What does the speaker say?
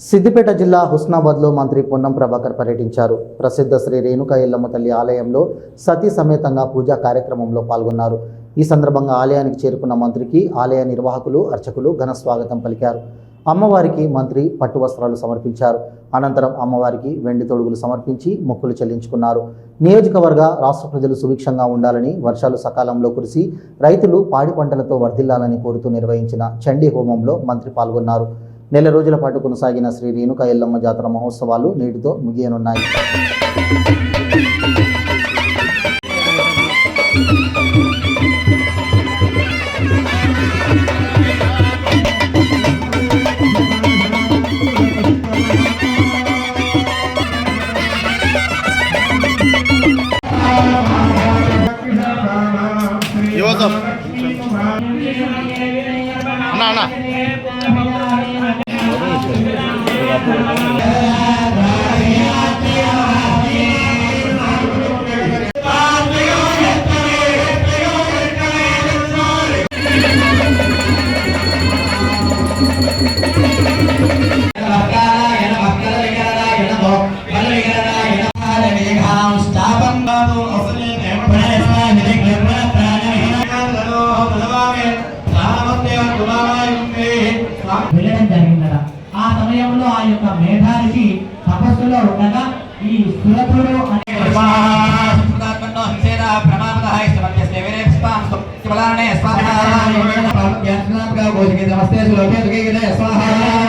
సిద్దిపేట జిల్లా హుస్నాబాద్లో మంత్రి పొన్నం ప్రభాకర్ పర్యటించారు. ప్రసిద్ధ శ్రీ రేణుక ఎల్లమ్మ తల్లి ఆలయంలో సతీ సమేతంగా పూజా కార్యక్రమంలో పాల్గొన్నారు. ఈ సందర్భంగా ఆలయానికి చేరుకున్న మంత్రికి ఆలయ నిర్వాహకులు అర్చకులు ఘన స్వాగతం పలికారు. అమ్మవారికి మంత్రి పట్టు వస్త్రాలు సమర్పించారు. అనంతరం అమ్మవారికి వెండి తొడుగులు సమర్పించి మొక్కులు చెల్లించుకున్నారు. నియోజకవర్గ రాష్ట్ర ప్రజలు సుభిక్షంగా ఉండాలని వర్షాలు సకాలంలో కురిసి రైతులు పాడి పంటలతో వర్ధిల్లాలని కోరుతూ నిర్వహించిన చండీ హోమంలో మంత్రి పాల్గొన్నారు. నెల రోజుల పాటు కొనసాగిన శ్రీ రేణుక ఎల్లమ్మ జాతర మహోత్సవాలు నేటితో ముగియనున్నాయి. యువతం না না Stop వెళ్ళడం జరిగిందట ఆ సమయంలో ఆ యొక్క మేధానికి తపస్సులో ఉండగా ఈ సురథుడు అనే నమస్తే శ్లోకే స్వాహ